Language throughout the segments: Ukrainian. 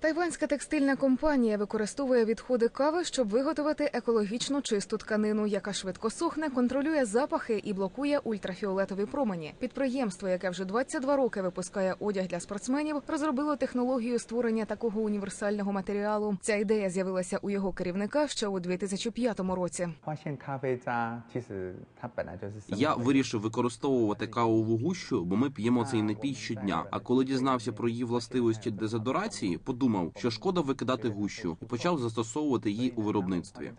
Тайванська текстильна компанія використовує відходи кави, щоб виготовити екологічно чисту тканину, яка швидко сохне, контролює запахи і блокує ультрафіолетові промені. Підприємство, яке вже 22 роки випускає одяг для спортсменів, розробило технологію створення такого універсального матеріалу. Ця ідея з'явилася у його керівника ще у 2005 році. Я вирішив використовувати кавову гущу, бо ми п'ємо цей напій щодня. А коли дізнався про її властивості дезодорації, подумав, подумав, що шкода викидати гущу, і почав застосовувати її у виробництві.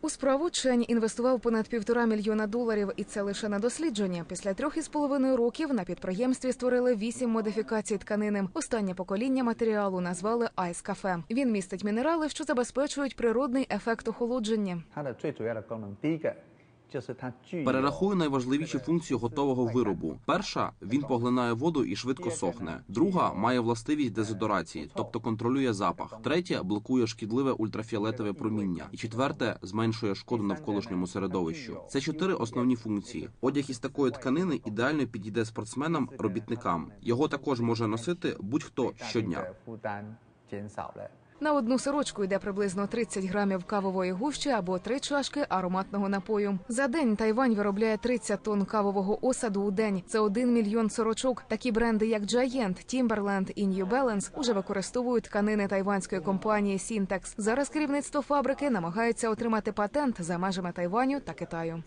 У справу Чень інвестував понад півтора мільйона доларів, і це лише на дослідження. Після трьох із половиною років на підприємстві створили вісім модифікацій тканини. Останнє покоління матеріалу назвали Айс Кафе. Він містить мінерали, що забезпечують природний ефект охолодження. Перерахую найважливіші функції готового виробу. Перша він поглинає воду і швидко сохне. Друга має властивість дезодорації, тобто контролює запах. Третя блокує шкідливе ультрафіолетове проміння. І четверте зменшує шкоду навколишньому середовищу. Це чотири основні функції. Одяг із такої тканини ідеально підійде спортсменам, робітникам. Його також може носити будь-хто щодня. На одну сорочку йде приблизно 30 грамів кавової гущі або три чашки ароматного напою. За день Тайвань виробляє 30 тонн кавового осаду у день. Це 1 мільйон сорочок. Такі бренди, як Giant, Timberland і New Balance, уже використовують тканини тайванської компанії Syntex. Зараз керівництво фабрики намагається отримати патент за межами Тайваню та Китаю.